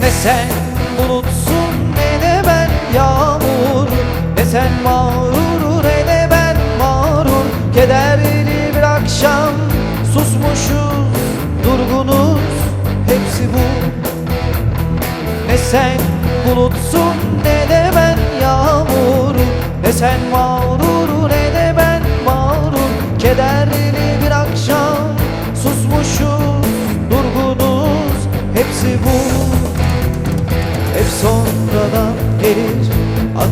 Ne sen bulutsun ne de ben yağmur. Ne sen mağrur ne de ben mağrur. Kederli bir akşam susmuşuz durgunuz. Hepsi bu. Ne sen bulutsun ne de ben yağmur. Ne sen mağrur